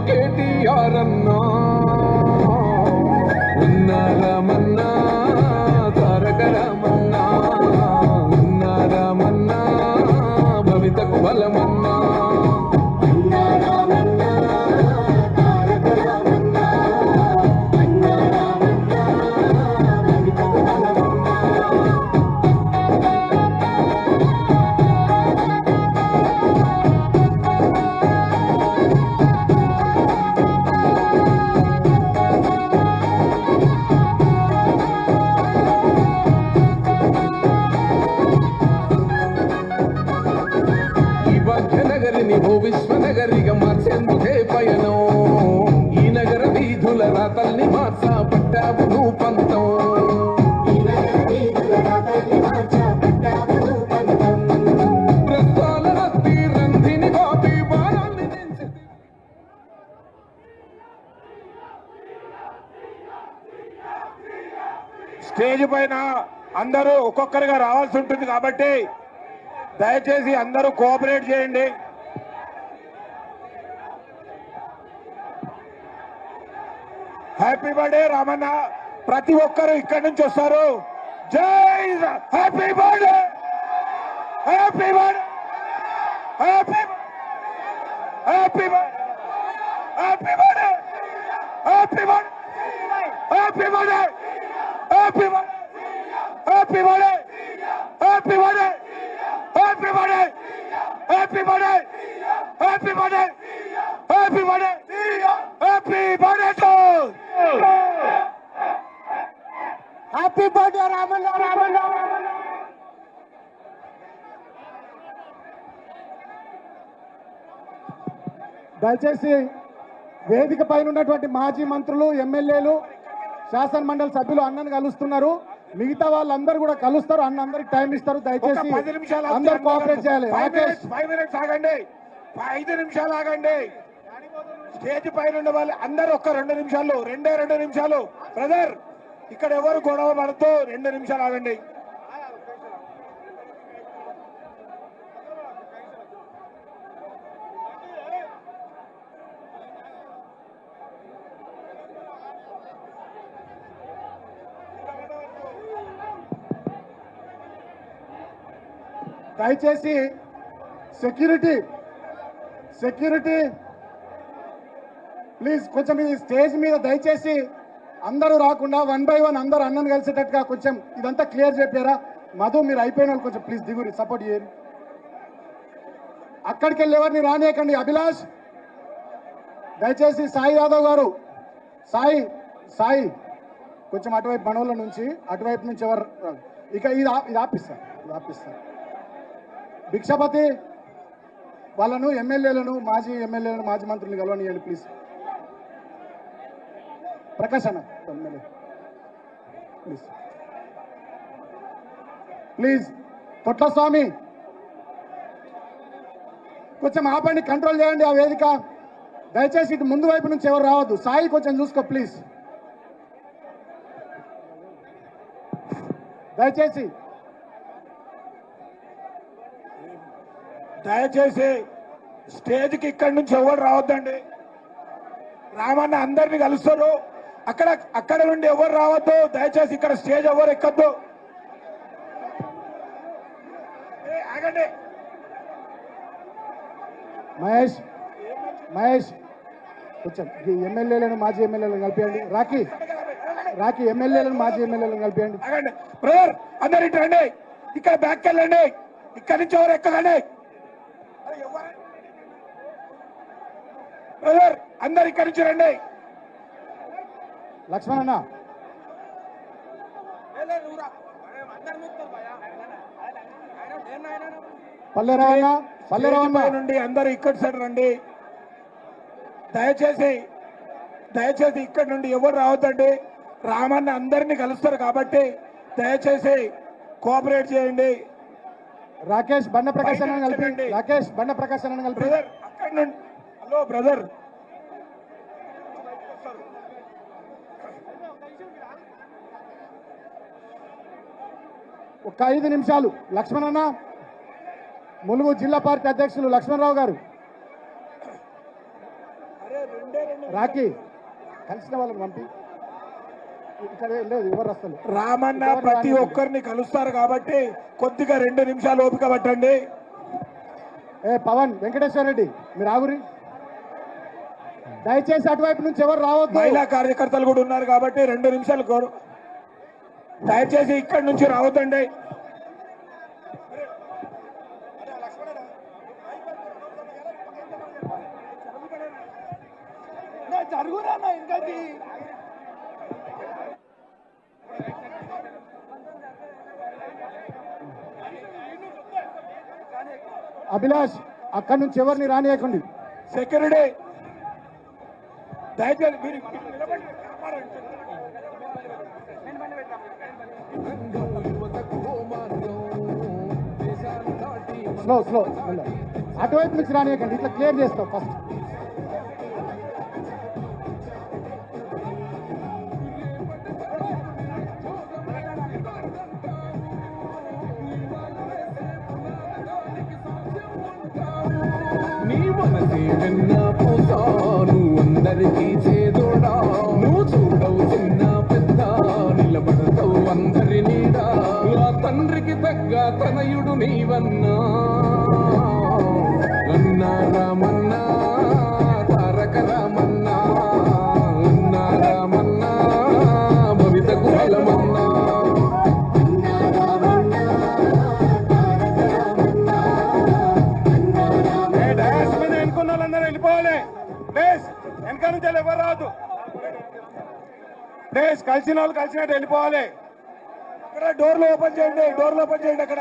కేటీఆర్ అన్నా. ఉన్నారామన్నా పైన అందరూ ఒక్కొక్కరిగా రావాల్సి ఉంటుంది కాబట్టి దయచేసి అందరూ కోఆపరేట్ చేయండి. Happy birthday Ramanna. ప్రతి ఒక్కరు ఇక్కడి నుంచి వస్తారు. జై happy birthday happy birthday happy happy happy birthday happy birthday happy birthday happy birthday happy birthday everybody, everybody, everybody, everybody, everybody, everybody, everybody to Happy birthday, Ramana, Ramana, Ramana. దయచేసి వేదిక పైన ఉన్నటువంటి మాజీ మంత్రులు ఎమ్మెల్యేలు శాసనమండలి సభ్యులు అన్నను కలుస్తున్నారు మిగతా వాళ్ళందరూ కూడా కలుస్తారు అన్న అందరికి టైం ఇస్తారు. దయచేసి పది నిమిషాలు అందరు కోఆపరేట్ చేయాలి. రాకేష్. ఫైవ్ మినిట్స్ ఆగండి. ఐదు నిమిషాలు ఆగండి. స్టేజ్ పైన ఉన్న వాళ్ళు అందరు ఒక్క రెండు నిమిషాలు రెండే రెండు నిమిషాలు. బ్రదర్ ఇక్కడ ఎవరు గొడవ పడుతూ రెండు నిమిషాలు ఆగండి. దయచేసి సెక్యూరిటీ సెక్యూరిటీ ప్లీజ్ కొంచెం ఈ స్టేజ్ మీద దయచేసి అందరూ రాకుండా వన్ బై వన్ అందరూ అన్నను కలిసేటట్టుగా కొంచెం ఇదంతా క్లియర్ చెప్పారా? మధు మీరు అయిపోయిన వాళ్ళు కొంచెం ప్లీజ్ దిగురి సపోర్ట్ చేయరు అక్కడికి వెళ్ళి ఎవరిని రానియకండి అభిలాష్. దయచేసి సాయి యాదవ్ గారు సాయి సాయి. కొంచెం అటువైపు మనోళ్ళ నుంచి అటువైపు నుంచి ఎవరు ఇక ఇది ఆ- ఇది ఆపిస్తారు ఇది ఆపిస్తారు భిక్షపతి వాళ్ళను ఎమ్మెల్యేలను మాజీ ఎమ్మెల్యేలను మాజీ మంత్రులను కలవనియండి ప్లీజ్ ప్రకాష్ అన్న MLA. Please please Thotla Swamy కొంచెం ఆపండి కంట్రోల్ చేయండి ఆ వేదిక. దయచేసి ఇటు ముందు వైపు నుంచి ఎవరు రావద్దు. సాయి కొంచెం చూసుకో ప్లీజ్ దయచేసి దయచేసి స్టేజ్కి ఇక్కడి నుంచి ఎవరు రావద్దండి. రామన్న అందరిని కలుస్తారు. అక్కడ అక్కడ నుండి ఎవరు రావద్దు. దయచేసి ఇక్కడ స్టేజ్ ఎవరు ఎక్కద్దు. ఆగండి. మహేష్ మహేష్ కొంచెం ఈ ఎమ్మెల్యేలను మాజీ ఎమ్మెల్యేలను కలిపియండి. రాఖీ రాఖీ ఎమ్మెల్యేలను మాజీ ఎమ్మెల్యేలను కలిపియండి. బ్రదర్ అందరు ఇటు రండి. ఇక్కడ బ్యాక్ వెళ్ళండి ఇక్కడి నుంచి ఎవరు ఎక్కకండి అరే, ఎవరు? బ్రదర్ అందరు ఇక్కడి నుంచి రండి. లక్ష్మణ్ అన్న. పల్లెరావు అన్న పల్లెరావు స్టేజ్ పై అన్న నుండి అందరు ఇక్కడ సైడ్ రండి. దయచేసి దయచేసి ఇక్కడ నుండి ఎవరు రావద్దండి? రామన్న అందరినీ కలుస్తారు కాబట్టి దయచేసి కోఆపరేట్ చేయండి. రాకేష్ బండ ప్రకాశ్ అన్న కలిపి రాకేష్ బండ ప్రకాశ్ అన్న కలిపి. అక్కడ నుండి హలో బ్రదర్. ఒక ఐదు నిమిషాలు. లక్ష్మణన్న ములుగు జిల్లా పార్టీ అధ్యక్షులు లక్ష్మణరావు గారు. రాఖీ. కలిసిన వాళ్ళని పంపి. రామన్న ప్రతి ఒక్కరిని కలుస్తారు కాబట్టి కొద్దిగా రెండు నిమిషాలు ఓపిక పట్టండి. ఏ పవన్ వెంకటేశ్వర రెడ్డి మీరు ఆగురి. దయచేసి అటువైపు నుంచి ఎవరు రావద్దు. మహిళా కార్యకర్తలు కూడా ఉన్నారు కాబట్టి రెండు నిమిషాలు కోరు దయచేసి ఇక్కడి నుంచి రావద్దండి. జరుగురా అభిలాష్ అక్కడి నుంచి ఎవరిని రానియకండి. సెక్యూరిటీ. దయచేసి మీరు స్లో స్లో అటువైపు నుంచి రానియకండి. ఇట్లా క్లియర్ చేస్తాం ఫస్ట్ అందరికీ చేదోడా? నువ్వు చూడవు చిన్న పెద్ద. నిలబడతావు అందరి నీడా. తండ్రికి తగ్గ తనయుడు నీవన్నా. ప్లేస్ కలిసిన వాళ్ళు కలిసినట్టు వెళ్ళిపోవాలి. అక్కడ డోర్లు ఓపెన్ చేయండి డోర్లు ఓపెన్ చేయండి అక్కడ.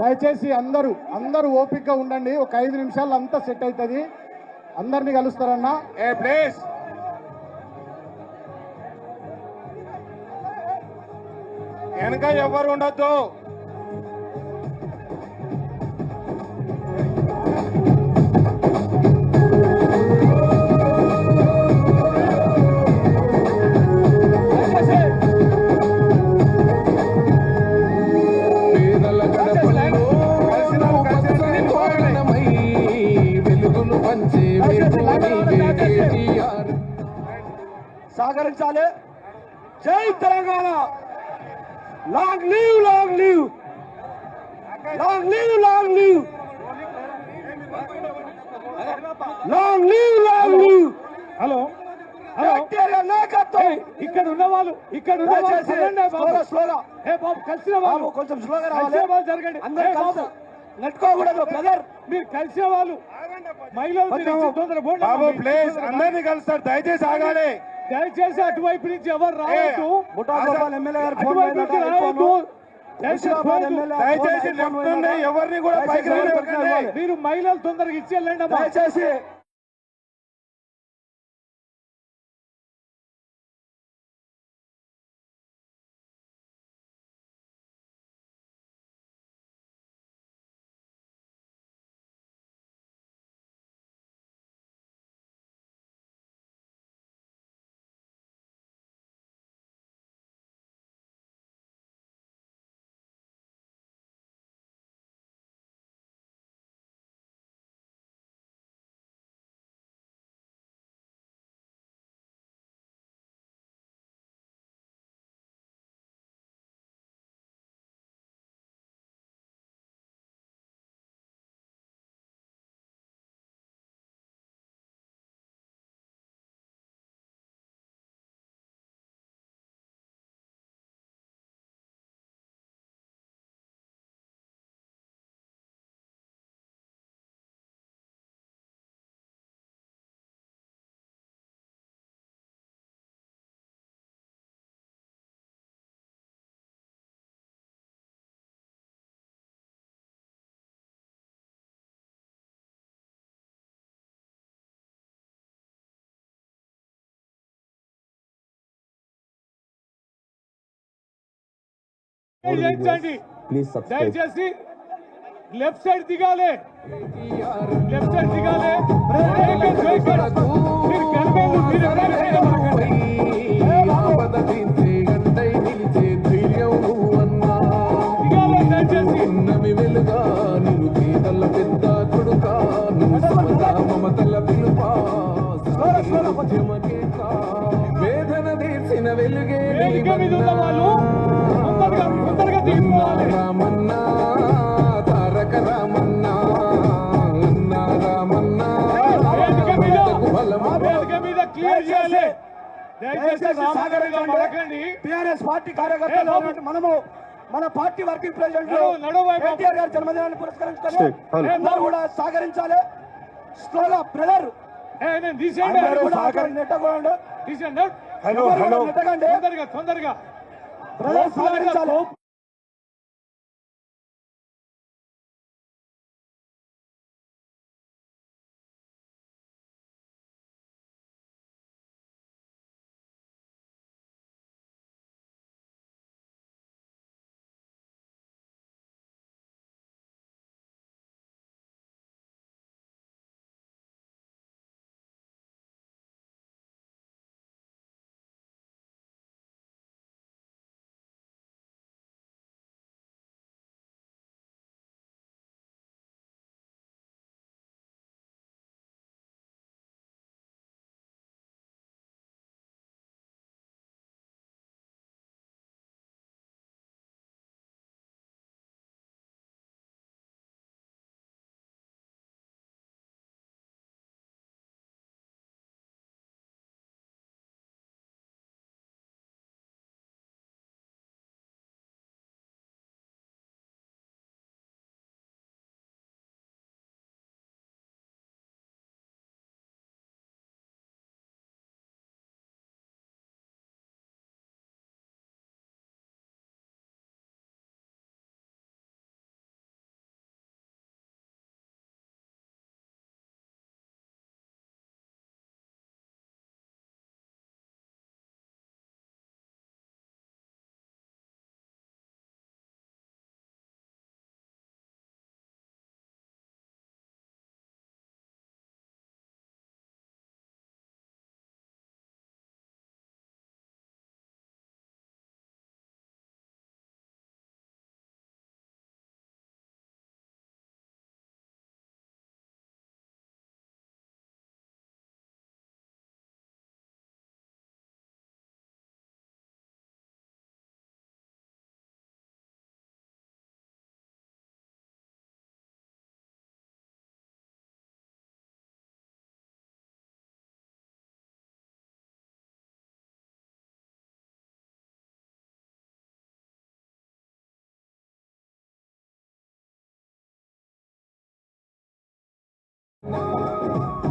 దయచేసి అందరూ అందరూ ఓపికగా ఉండండి. ఒక ఐదు నిమిషాలు అంతా సెట్ అవుతుంది. అందరినీ కలుస్తారన్నా. ఏ ప్లేస్? వెనక ఎవరు ఉండొద్దు. కేటీఆర్ సహకరించాలి జై Telangana. Long live long live. Long live long live. Long live long live. Hello. ఇక్కడ ఉన్న వాళ్ళు ఇక్కడ ఉన్న వాళ్ళు బాబు. స్లోగా స్లోగా. ఏ బాబు కలిసిన వాళ్ళు. కొంచెం స్లోగా రావాలి. జరగండి. అందరూ నెట్టుకోకూడదు బ్రదర్ మీరు కలిసిన వాళ్ళు. బాబు. ప్లీజ్ అందరినీ కలుస్తారు. దయచేసి ఆగాలి. దయచేసి అటువైపు నుంచి ఎవరు రావద్దు. దయచేసి ఎవరిని కూడా పైకి. మీరు మహిళలు తొందరగా ఇచ్చేయండి అమ్మా. దయచేసి దయచేసి లెఫ్ట్ సైడ్ దిగాలి. లెఫ్ట్ సైడ్ దిగాలి. మీరు కనిపేది మీరు వేదన తీర్చిన వెలుగే మీద ఉన్న వాళ్ళు టిఆర్ఎస్ పార్టీ కార్యకర్తలు మనము మన పార్టీ వర్కింగ్ ప్రెసిడెంట్ గారి జన్మదినాన్ని పురస్కరించుకొని అందరూ కూడా సహకరించాలి స్లోగా బ్రదర్. నెట్టకూడదు తీసేయండి. Hello hello. నెట్టకండి. తొందరగా తొందరగా. బ్రదర్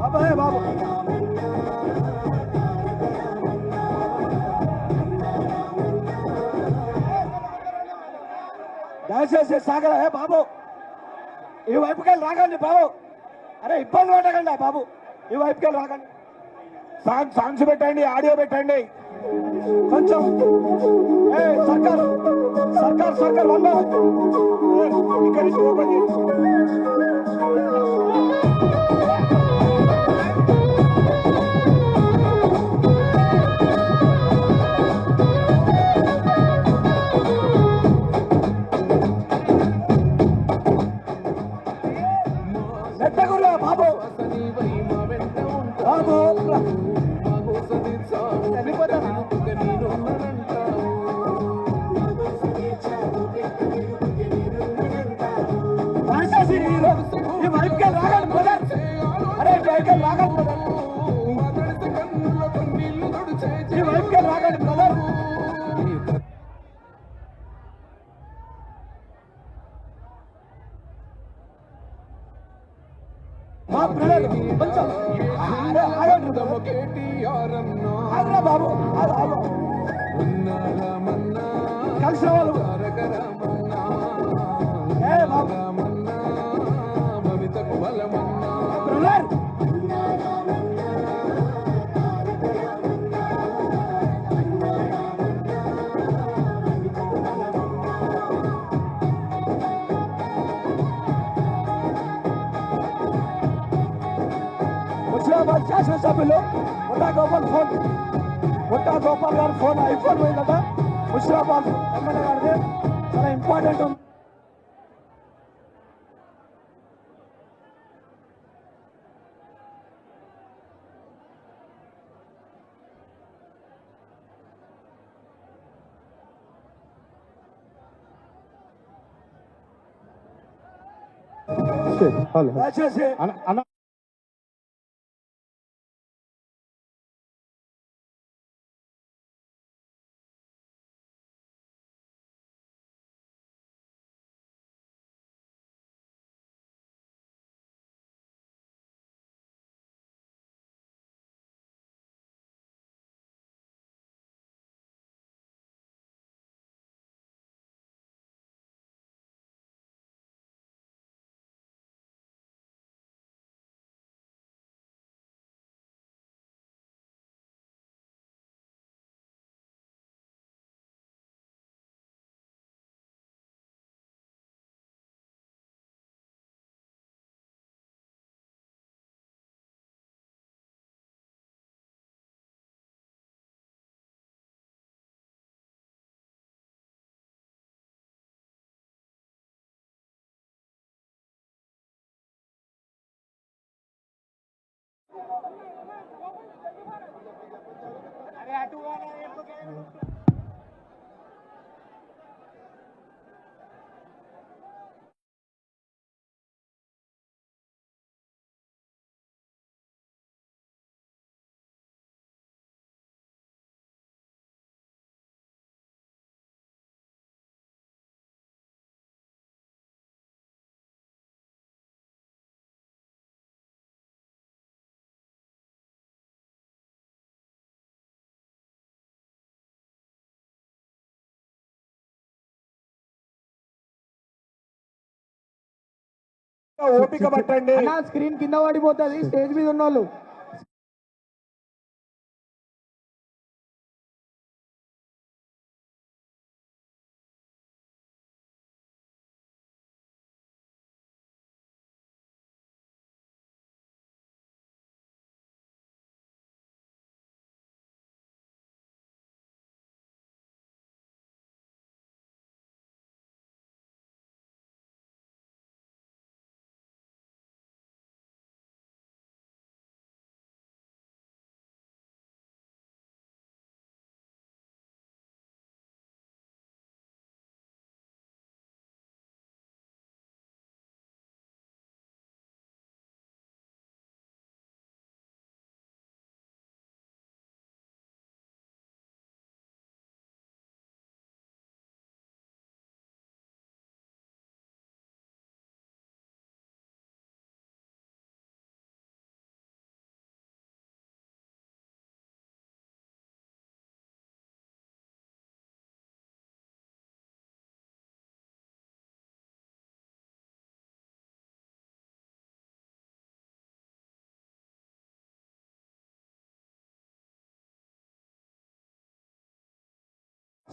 బాబాయ్ బాబు? దయచేసి సాగర హే బాబు? ఈ వైపుకెళ్ళి రాకండి బాబు. అరే ఇబ్బంది పెట్టకండి బాబు. ఈ వైపుకెళ్ళి రాకండి సాంగ్ సాంగ్స్ పెట్టండి ఆడియో పెట్టండి. కొంచెం ఏ సర్కార్ సర్కార్ సర్కార్ వన్ ఇక్కడ నుంచి ఓపెన్ చేయండి ఈ వైపుకెళ్ళి రాకండి బ్రదర్ అరే వైపుకెళ్ళి రాకండి బ్రదర్ ఈ వైపుకెళ్ళి రాకండి బ్రదర్ మా కొంచెం ఆగండి బాబు. సభ్యులు ముఠా గోపాల్ ఫోన్ ముఠా గోపాల్ గారి ఫోన్ ఐఫోన్ పోయిందట ముషిరాబాద్ ఎమ్మెల్యే గారిది చాలా ఇంపార్టెంట్ ఉంది Shit, hello. That's just it. దయచేసి అన్న అన్న ఓపిక పట్టండి. స్క్రీన్ కింద పడిపోతుంది స్టేజ్ మీద ఉన్న వాళ్ళు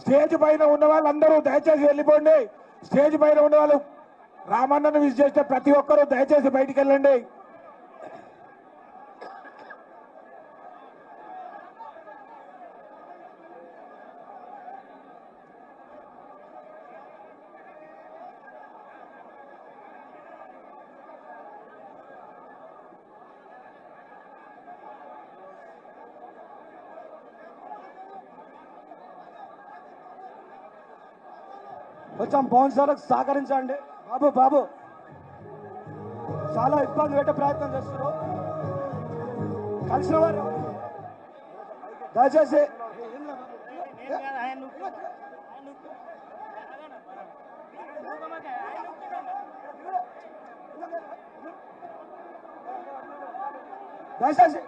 స్టేజ్ పైన ఉన్న వాళ్ళందరూ దయచేసి వెళ్ళిపోండి. స్టేజ్ పైన ఉన్న వాళ్ళు రామన్నను విజ్ చేస్తే ప్రతి ఒక్కరూ దయచేసి బయటికి వెళ్ళండి. కొంచెం బౌన్సర్లకు సహకరించండి. బాబు బాబు. చాలా ఇబ్బంది పెట్టే ప్రయత్నం చేస్తున్నారు. కలిసిన వారు దయచేసి దయచేసి